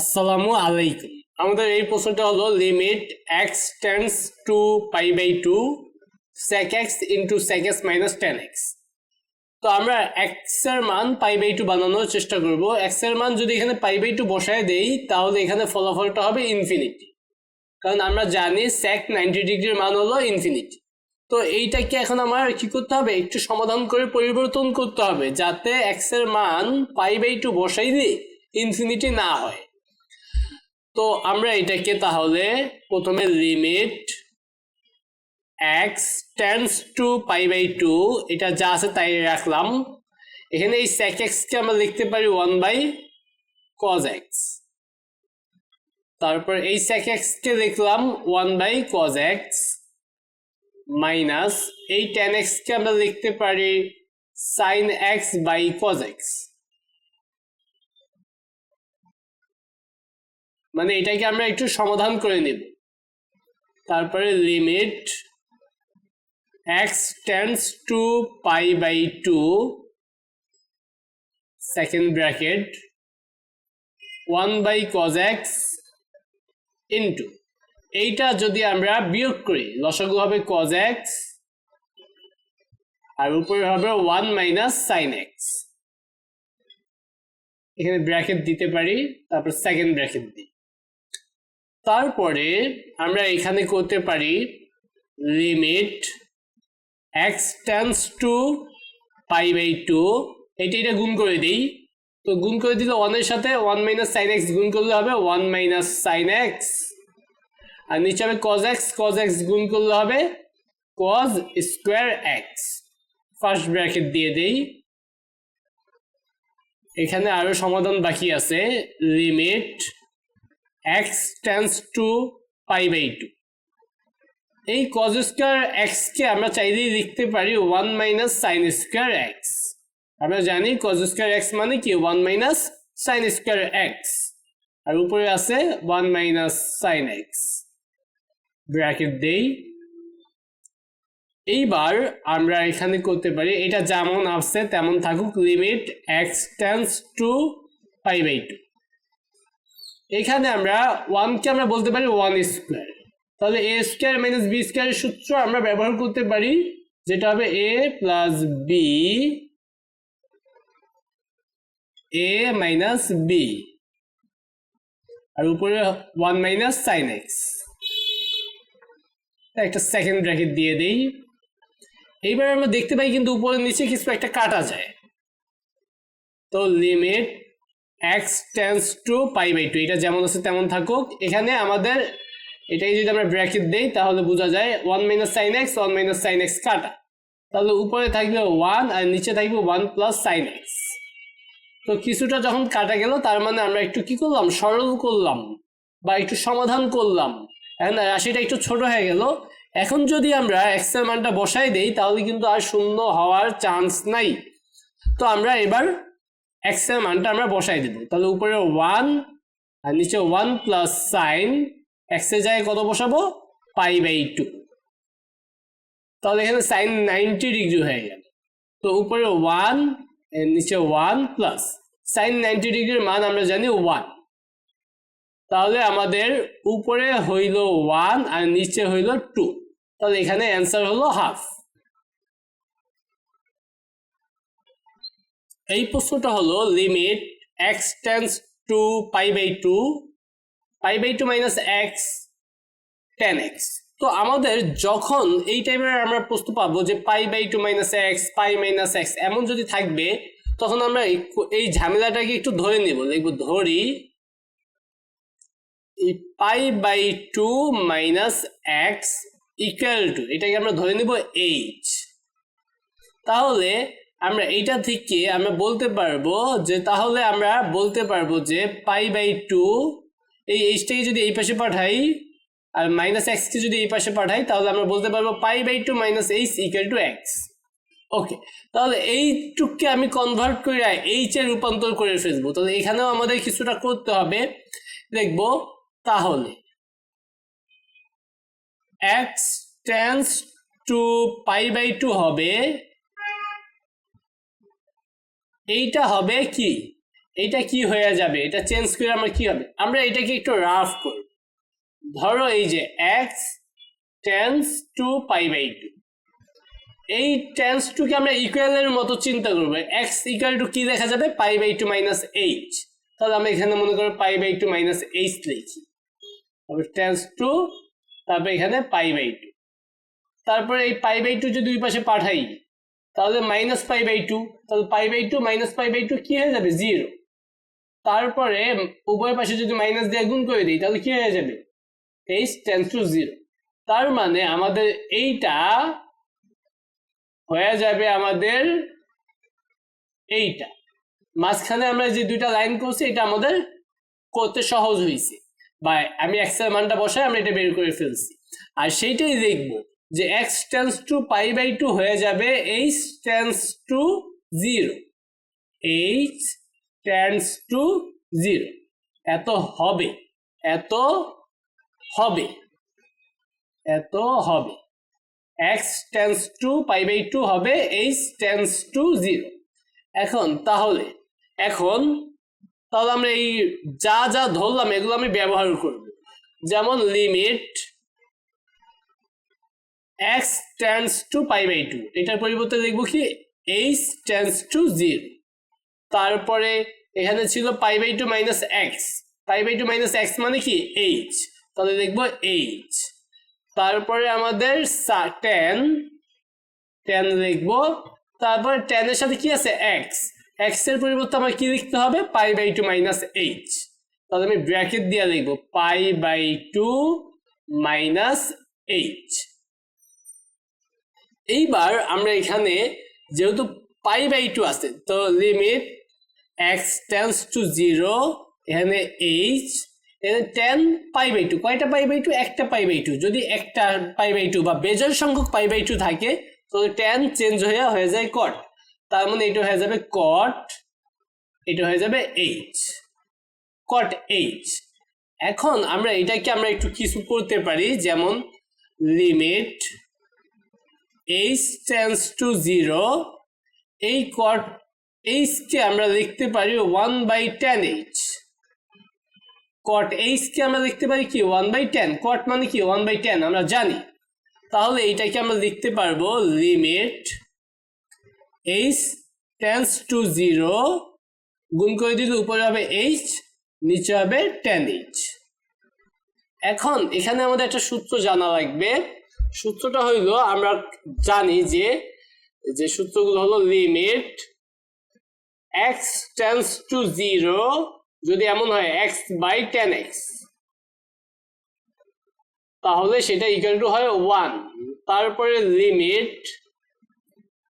আসসালামু আলাইকুম। আমাদের এই প্রশ্নটা হলো limit x tends to pi by two sec x into sec x minus tan x তো আমরা এক্সের মান পাই বাই টু বানানোর চেষ্টা করব। এক্সের মান যদি এখানে পাই বাই টু বসায় দেই, তাহলে এখানে ফলাফলটা হবে ইনফিনিটি কারণ আমরা জানি সেক নাইনটি ডিগ্রির মান হলো ইনফিনিটি তো এইটাকে এখন আমার কি করতে হবে? একটু সমাধান করে পরিবর্তন করতে হবে, যাতে এক্সের মান পাই বাই টু বসাই দিই ইনফিনিটি না হয়। তো আমরা এটাকে তাহলে প্রথমে limit x tends to pi by two এটা যা আছে তাই রাখলাম। এখানে এই সেক এক্সকে আমরা লিখতে পারি ওয়ান বাই কজ এক্স তারপর এই সেক এক্সকে লিখলাম one by cos x minus এই টেন এক্সকে আমরা লিখতে পারি sine x by cos x মানে এটাকে আমরা একটু সমাধান করে নেব। তারপরে limit x tends to pi by two second bracket one by cos x into এইটা যদি আমরা বিয়োগ করি, লসাগু হবে কজ এক্স আর উপরে হবে ওয়ান মাইনাস সাইন এক্স এখানে ব্র্যাকেট দিতে পারি, তারপর সেকেন্ড ব্র্যাকেট দিই। তারপরে আমরা এখানে করতে পারি limit x tends to pi by two এটা এটা গুণ করে দিই। তো গুণ করে দিলে ওয়ানের সাথে ওয়ান মাইনাস সাইন এক্স গুণ করলে হবে ওয়ান মাইনাস সাইন এক্স আর নিচে হবে কজ এক্স কজ এক্স গুণ করলে হবে cos square x first bracket দিয়ে দেই। এখানে আরও সমাধান বাকি আছে। Limit x tends to pi by two এই কজ স্কোয়ার এক্সকে আমরা চাইলেই লিখতে পারি one minus sine square x আমরা জানি কজ স্কোয়ার এক্স মানে কি? One minus sine square x আর উপরে আছে one minus sine x bracket দেই। এইবার আমরা এখানে করতে পারি, এটা যেমন আসছে তেমন থাকুক limit x tends to pi by two এখানে আমরা ওয়ানকে আমরা বলতে পারি ওয়ান স্কোয়ার তাহলে এ স্কোয়ার মাইনাস বি স্কোয়ারের সূত্র আমরা ব্যবহার করতে পারি, যেটা হবে a plus b a minus b আর উপরে ওয়ান মাইনাস সাইন এক্স একটা সেকেন্ড ব্র্যাকেট দিয়ে দেই। এইবার আমরা দেখতে পাই কিন্তু উপরে নিচে কিছু একটা কাটা যায়। তো limit x tends to pi by two এটা যেমন আছে তেমন থাকুক। এখানে আমাদের, এটাই যদি আমরা ব্র্যাকেট দেই, তাহলে বোঝা যায় one minus sine x one minus sine x কাটা। তাহলে উপরে থাকবে ওয়ান আর নিচে থাকবে ওয়ান প্লাস সাইন এক্স তো কিছুটা যখন কাটা গেল, তার মানে আমরা একটু কি করলাম? সরল করলাম বা একটু সমাধান করলাম। এখন রাশিটা একটু ছোট হয়ে গেল। এখন যদি আমরা এক্সের মানটা বসাই দেই, তাহলে কিন্তু আর শূন্য হওয়ার চান্স নাই। তো আমরা এবার এক্সের মানটা আমরা বসাই দেব। তাহলে উপরে ওয়ান আর নিচে ওয়ান প্লাস সাইন এক্সের জায়গায় কত বসাবো? পাই বাই টু তাহলে এখানে সাইন নাইনটি ডিগ্রি হয়ে গেল। তো উপরে ওয়ানের নিচে ওয়ান প্লাস সাইন নাইনটি ডিগ্রির মান আমরা জানি ওয়ান তাহলে আমাদের উপরে হইল ওয়ান আর নিচে হইল টু তাহলে এখানে অ্যান্সার হলো হাফ এই প্রশ্নটা হলো limit x tends to pi by two pi by two minus x tan x তো আমাদের যখন এই টাইপের আমরা প্রশ্ন পাবো যে pi by two minus x pi minus x এমন যদি থাকবে, তখন আমরা এই- ঝামেলাটাকে একটু ধরে নিব। দেখব ধরি pi by two minus x equal to এটাকে আমরা ধরে নিব এইচ তাহলে আমরা এইটা থেকে আমরা বলতে পারব যে তাহলে আমরা বলতে পারব যে পাই বাই টু, এই এইচটাকে যদি এই পাশে পাঠাই আর মাইনাস এক্সকে যদি এই পাশে পাঠাই, তাহলে আমরা বলতে পারব pi by two minus h equal to x okay তাহলে এইটুককে আমি কনভার্ট করে এইচ এ রূপান্তর করে ফেলব। তাহলে এখানেও আমাদের কিছুটা করতে হবে। দেখব, তাহলে x tends to pi by two হবে। এইটা হবে কি? এইটা কি হয়ে যাবে? এটা চেঞ্জ করে আমরা কি হবে? আমরা এটাকে একটু রাফ করব ধরো এই যে x tends to pi by two এই টেন্স টুকে আমরা ইকুয়ালের মতো চিন্তা করব। এক্স ইকুয়াল টু কি দেখা যাবে? Pi by two minus h তাহলে আমরা এখানে মনে করো pi by two minus h লিখি। তারপর টেন্স টু তারপর এখানে পাই বাই টু তারপরে এই পাই বাই টু যদি দুই পাশে পাঠাই তাহলে মাইনাস পাই বাই টু তাহলে pi by two minus pi by two কি হয়ে যাবে? জিরো তারপরে উভয় পাশে যদি মাইনাস দিয়ে গুণ করে দিই, তাহলে কি হয়ে যাবে? এইচ টেন্স টু জিরো তার মানে আমাদের এইটা হয়ে যাবে আমাদের এইটা। মাঝখানে আমরা যে দুইটা লাইন করছি, এটা আমাদের করতে সহজ হয়েছে। বা আমি এক্সের মানটা বসাই, আমরা এটা বের করে ফেলছি। আর সেইটাই দেখব। যে x tends to pi by two হয়ে যাবে h tends to zero h tends to zero এত হবে এত হবে এত হবে। X tends to pi by two হবে এইচ টেন্স টু জিরো এখন তাহলে এখন তাহলে আমরা এই যা যা ধরলাম, এগুলো আমি ব্যবহার করব। যেমন limit x tends to pi by two এটার পরিবর্তে লিখব কি? এইচ টেন্স টু জিরো তারপরে এখানে ছিল pi by two minus x pi by two minus x মানে কি? এইচ তাহলে লিখব এইচ তারপরে আমাদের টেন টেন লিখব তারপরে টেনের সাথে কি আছে? এক্স এক্সের পরিবর্তে আমার কি লিখতে হবে? Pi by two minus h তাহলে আমি ব্র্যাকেট দিয়ে লিখব pi by two minus h এইবার আমরা এখানে যেহেতু পাই বাই টু আছে, তো limit x tends to zero এখানে এইচ এখানে টেন পাই বাই টু কয়টা পাই বাই টু একটা পাই বাই টু যদি একটা পাই বাই টু বা বেজর সংখ্যক পাই বাই টু থাকে, তো টেন চেঞ্জ হয়ে হয়ে যায় কট তার মানে এটা হয়ে যাবে কট এটা হয়ে যাবে এইচ কট এইচ এখন আমরা এটাকে আমরা একটু কিছু করতে পারি, যেমন limit h tends to zero এই কট এইচকে আমরা লিখতে পারি one by tan h cot HK আমরা লিখতে পারি কি? ওয়ান বাই টেন কট মানে কি? ওয়ান বাই টেন আমরা জানি। তাহলে এইটাকে আমরা লিখতে পারব limit h tends to zero গুণ করে দিলে উপরে হবে এইচ নিচে হবে টেন এইচ এখন এখানে আমাদের একটা সূত্র জানা লাগবে। সূত্রটা হইল, আমরা জানি যে যে সূত্রগুলো হলো limit x tends to zero যদি এমন হয় এক্স বাই টেন এক্স তাহলে সেটা ইকুয়াল টু হয় ওয়ান তারপরে limit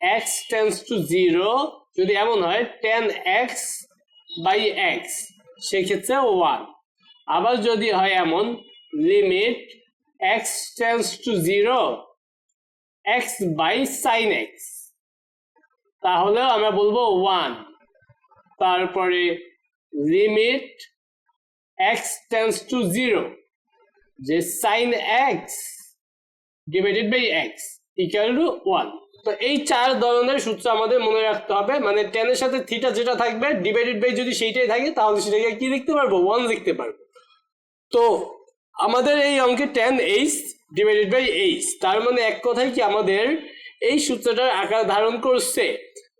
x tends to zero যদি এমন হয় টেন এক্স বাই এক্স সেক্ষেত্রে ওয়ান আবার যদি হয় এমন limit x tends to zero x by sin x তাহলেও আমরা বলব ওয়ান তারপরে limit x tends to zero যে sin x divided by x equal to one তো এই চার ধরনের সূত্র আমাদের মনে রাখতে হবে মানে টেনের সাথে থিটা যেটা থাকবে ডিভাইডেড বাই যদি সেইটাই থাকে, তাহলে সেটাকে কি লিখতে পারব? ওয়ান লিখতে পারব। তো আমাদের এই অঙ্কে tan h divided by h তার মানে এক কথায় কি আমাদের এই সূত্রটার আকার ধারণ করছে?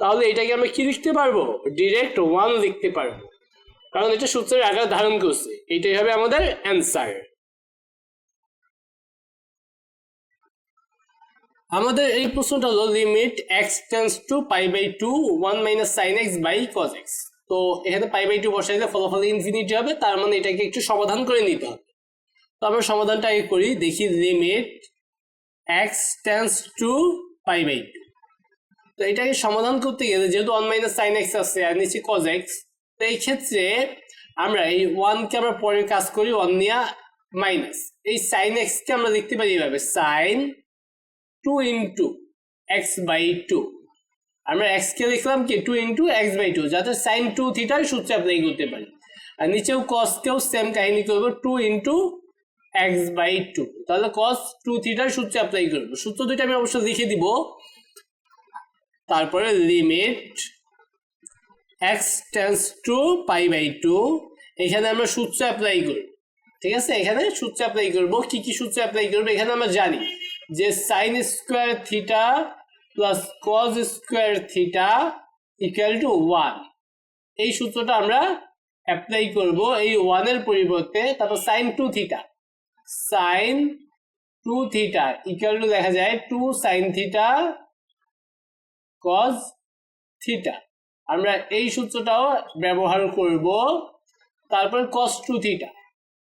তাহলে এটাকে আমরা কি লিখতে পারব? ডিরেক্ট ওয়ান লিখতে পারব। কারণ এটা সূত্রের আকার ধারণ করছে। এইটাই হবে আমাদের অ্যান্সার আমাদের এই প্রশ্নটা হলো limit x tends to pi by two one minus sin x by cos x তো এখানে পাই বাই টু বসাইলে ফলাফল ইনফিনিটি হবে, তার মানে এটাকে একটু সমাধান করে নিতে হবে। তো আমরা সমাধানটা আগে করি, দেখি limit x tends to pi by two তো এটাকে সমাধান করতে গেলে যেহেতু ওয়ান মাইনাস সাইন এক্স আছে আর নিচে কজ এক্স তো এই ক্ষেত্রে আমরা এই ওয়ানকে আমরা পরে কাজ করি ওয়ান নিয়ে মাইনাস এই সাইন এক্সকে আমরা লিখতে পারি এভাবে sin two into x by two আমরা এক্স কে লিখলাম কি two into x by two যাতে সাইন টু থিটার সূত্র অ্যাপ্লাই করতে পারি। আর নিচেও কসকেও সেম কাহিনী করব two into x by two তাহলে কস টু থিটার সূত্র অ্যাপ্লাই করব। সূত্র দুইটা আমি অবশ্য লিখে দিব। তারপরে limit x tends to pi by two এখানে আমরা সূত্র অ্যাপ্লাই করি ঠিক আছে? এখানে সূত্র অ্যাপ্লাই করব। কি কি সূত্র অ্যাপ্লাই করব? এখানে আমরা জানি যে sin square theta plus cos square theta equal to one এই সূত্রটা আমরা অ্যাপ্লাই করব এই ওয়ানের পরিবর্তে, তারপর sin two theta sin two theta equal to দেখা যায় two sin theta cos theta আমরা এই সূত্রটাও ব্যবহার করব, তারপর cos two theta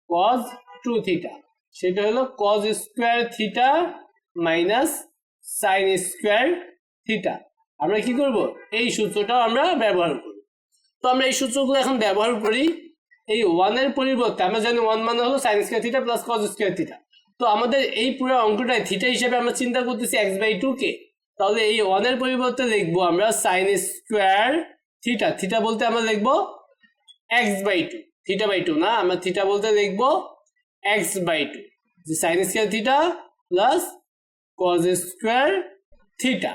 cos two theta সেটা হলো cos square theta minus sin square theta আমরা কি করব? এই সূত্রটাও আমরা ব্যবহার করব। তো আমরা এই সূত্রগুলো এখন ব্যবহার করি এই ওয়ানের পরিবর্তে আমরা জানি ওয়ান মানে হলো sin square theta plus cos square theta তো আমাদের এই পুরো অঙ্কটায় থিটা হিসেবে আমরা চিন্তা করতেছি এক্স বাই টু কে। তাহলে এই ওয়ানের পরিবর্তে লিখব আমরা সাইন স্কোয়ার থিটা থিটা বলতে আমরা লিখব x by two theta by two না, আমরা থিটা বলতে লিখব এক্স বাই টু যে sin square theta plus cos square theta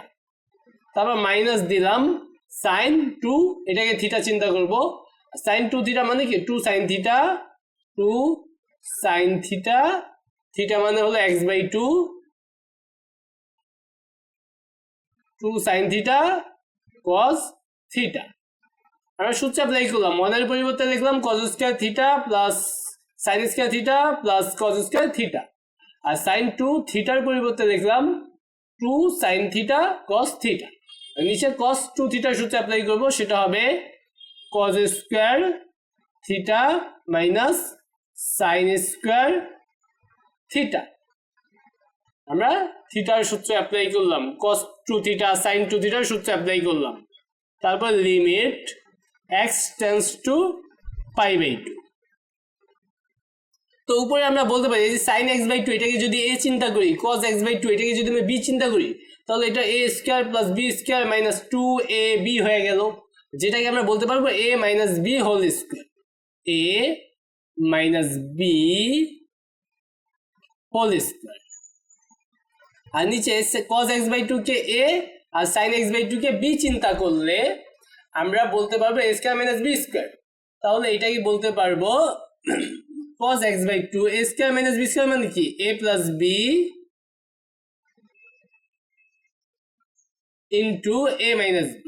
তারপর মাইনাস দিলাম সাইন টু এটাকে থিটা চিন্তা করব। সাইন টু থিটা মানে কি? Two sin theta two sin theta theta মানে হলো x by two two sin theta cos theta আমরা সূত্র অ্যাপ্লাই করলাম মনের পরিবর্তে লিখলাম cos square theta plus sin square theta plus cos square theta আর সাইন টু থিটার পরিবর্তে লিখলাম two sin theta cos theta নিচে কস টু থিটার সূত্র অ্যাপ্লাই করব, সেটা হবে cos square theta minus sin square theta আমরা থিটার সূত্র অ্যাপ্লাই করলাম। Cos two theta sin two থিটার সূত্র অ্যাপ্লাই করলাম। তারপর limit x tends to pi by two তো উপরে আমরা বলতে পারি যে সাইন এক্স বাই টু এটাকে যদি এ চিন্তা করি কস এক্স বাই টু এটাকে যদি আমি বি চিন্তা করি, তাহলে এটা a square plus b square minus two a b হয়ে গেল। যেটাকে আমরা বলতে পারব a minus b whole square a minus b whole square আর নিচে কস এক্স বাই টু কে এ আর সাইন এক্স বাই টু কে বি চিন্তা করলে আমরা বলতে পারব a square minus b square তাহলে এটাকে বলতে পারব cos x by 2 a square minus b square মানে কি? A plus b into a minus b.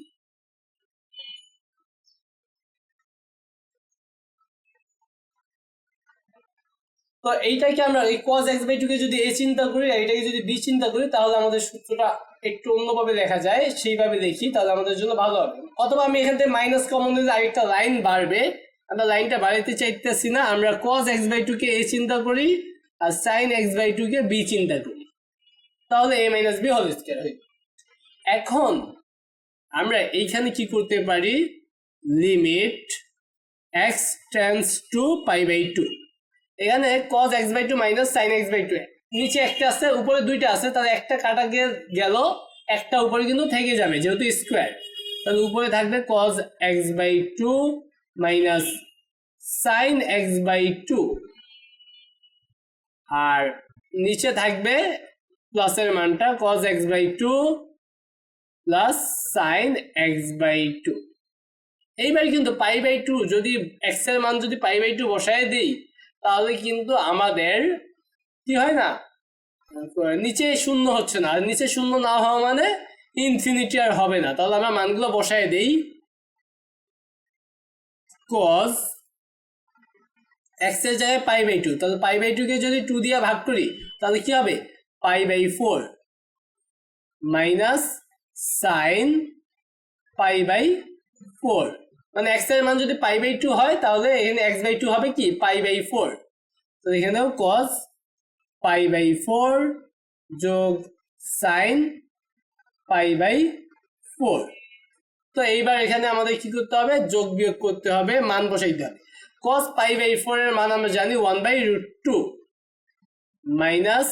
তো এইটাকে আমরা এই cos x by 2 কে যদি এ চিন্তা করি আর এটাকে যদি বি চিন্তা করি, তাহলে আমাদের সূত্রটা একটু অন্যভাবে দেখা যায়। সেইভাবে দেখি, তাহলে আমাদের জন্য ভালো হবে। অথবা আমি এখান থেকে মাইনাস কমন দিলে আরেকটা লাইন বাড়বে। আমরা লাইনটা বাড়াইতে চাইতেছি না। আমরা cos x by 2 K a চিন্তা করি আর সাইন এক্স বাই টুকে বি চিন্তা করি। তাহলে a minus b whole square এখন আমরা এইখানে কি করতে পারি? Limit x tends to pi by two এখানে cos x by 2 minus sin x by 2 নিচে একটা আছে, উপরে দুইটা আছে, তাহলে একটা কাটা গেল, একটা উপরে কিন্তু থেকে যাবে, যেহেতু স্কোয়ার তাহলে উপরে থাকবে cos x by 2 minus sin x by two আর নিচে থাকবে প্লাসের মানটা cos x by two plus sin x by two এইবার কিন্তু পাই বাই টু যদি এক্সের মান যদি পাই বাই টু বসায় দিই তাহলে কিন্তু আমাদের কি হয় না? নিচে শূন্য হচ্ছে না। আর নিচে শূন্য না হওয়া মানে ইনফিনিটি আর হবে না। তাহলে আমরা মানগুলো বসায় দেই। কজ এর জায়গায় পাই বাই টু তাহলে পাই বাই টুকে যদি টু দিয়ে ভাগ করি, তাহলে কি হবে? Pi by four minus sin pi by four মানে এক্সের মান যদি পাই বাই টু হয়, তাহলে এখানে এক্স বাই টু হবে কি? পাই বাই ফোর তো এখানেও cos পাই বাই ফোর যোগ সাইন পাই বাই ফোর তো এইবার এখানে আমাদের কি করতে হবে? যোগ বিয়োগ করতে হবে, মান বসাইতে হবে। cos পাই বাই ফোর এর মান আমরা জানি one by root two minus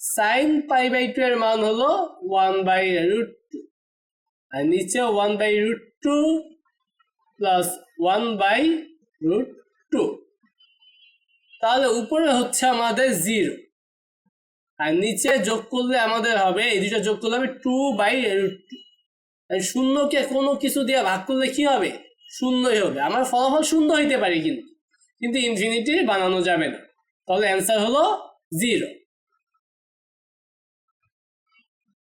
sin pi by two এর মান হলো ওয়ান বাই রুট টু আর নিচে one by root two plus one by root two তাহলে উপরে হচ্ছে আমাদের জিরো আর নিচে যোগ করলে আমাদের হবে, এই দুটো যোগ করলে হবে টু বাই রুট টু শূন্যকে কোনো কিছু দিয়ে ভাগ করলে কি হবে? শূন্যই হবে। আমার ফলাফল শূন্য হইতে পারে কিন্তু। কিন্তু ইনফিনিটি বানানো যাবে না। তাহলে অ্যান্সার হলো জিরো